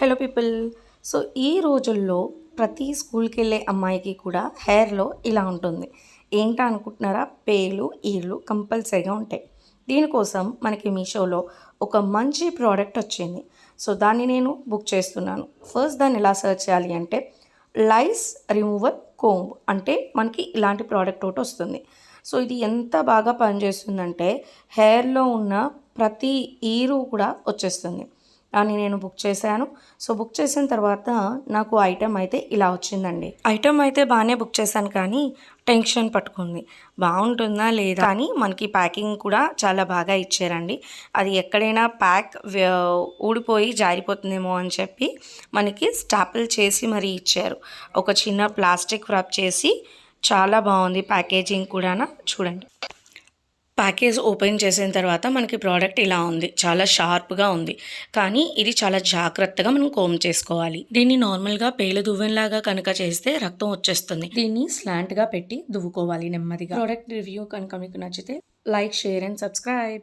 Hello people so ఈ రోజుల్లో ప్రతి స్కూల్కి వెళ్ళే అమ్మాయికి కూడా హెయిర్లో ఇలా ఉంటుంది. ఏంటా అనుకుంటున్నారా? పేలు ఈర్లు కంపల్సరీగా ఉంటాయి. దీనికోసం మనకి మీషోలో ఒక మంచి ప్రోడక్ట్ వచ్చింది. సో దాన్ని నేను బుక్ చేస్తున్నాను. ఫస్ట్ దాన్ని ఎలా సెర్చ్ చేయాలి అంటే లైస్ రిమూవర్ కోంబ్ అంటే మనకి ఇలాంటి ప్రోడక్ట్ ఒకటి వస్తుంది. సో ఇది ఎంత బాగా పనిచేస్తుందంటే హెయిర్లో ఉన్న ప్రతి ఈరు కూడా వచ్చేస్తుంది. దాన్ని నేను బుక్ చేశాను. సో బుక్ చేసిన తర్వాత నాకు ఐటెం అయితే ఇలా వచ్చిందండి. ఐటెం అయితే బాగానే బుక్ చేశాను కానీ టెన్షన్ పట్టుకుంది. బాగుంటుందా లేదా? కానీ మనకి ప్యాకింగ్ కూడా చాలా బాగా ఇచ్చారండి. అది ఎక్కడైనా ప్యాక్ ఊడిపోయి జారిపోతుందేమో అని చెప్పి మనకి స్టాపుల్ చేసి మరీ ఇచ్చారు. ఒక చిన్న ప్లాస్టిక్ వ్రాప్ చేసి చాలా బాగుంది ప్యాకేజింగ్ కూడా చూడండి. ప్యాకేజ్ ఓపెన్ చేసిన తర్వాత మనకి ప్రోడక్ట్ ఇలా ఉంది. చాలా షార్ప్గా ఉంది. కానీ ఇది చాలా జాగ్రత్తగా మనం కోమ్ చేసుకోవాలి. దీన్ని నార్మల్గా పేలు దువ్వెనలాగా కనుక చేస్తే రక్తం వచ్చేస్తుంది. దీన్ని స్లాంట్గా పెట్టి దువ్వుకోవాలి నెమ్మదిగా. ప్రోడక్ట్ రివ్యూ కనుక మీకు నచ్చితే లైక్ షేర్ అండ్ సబ్స్క్రైబ్.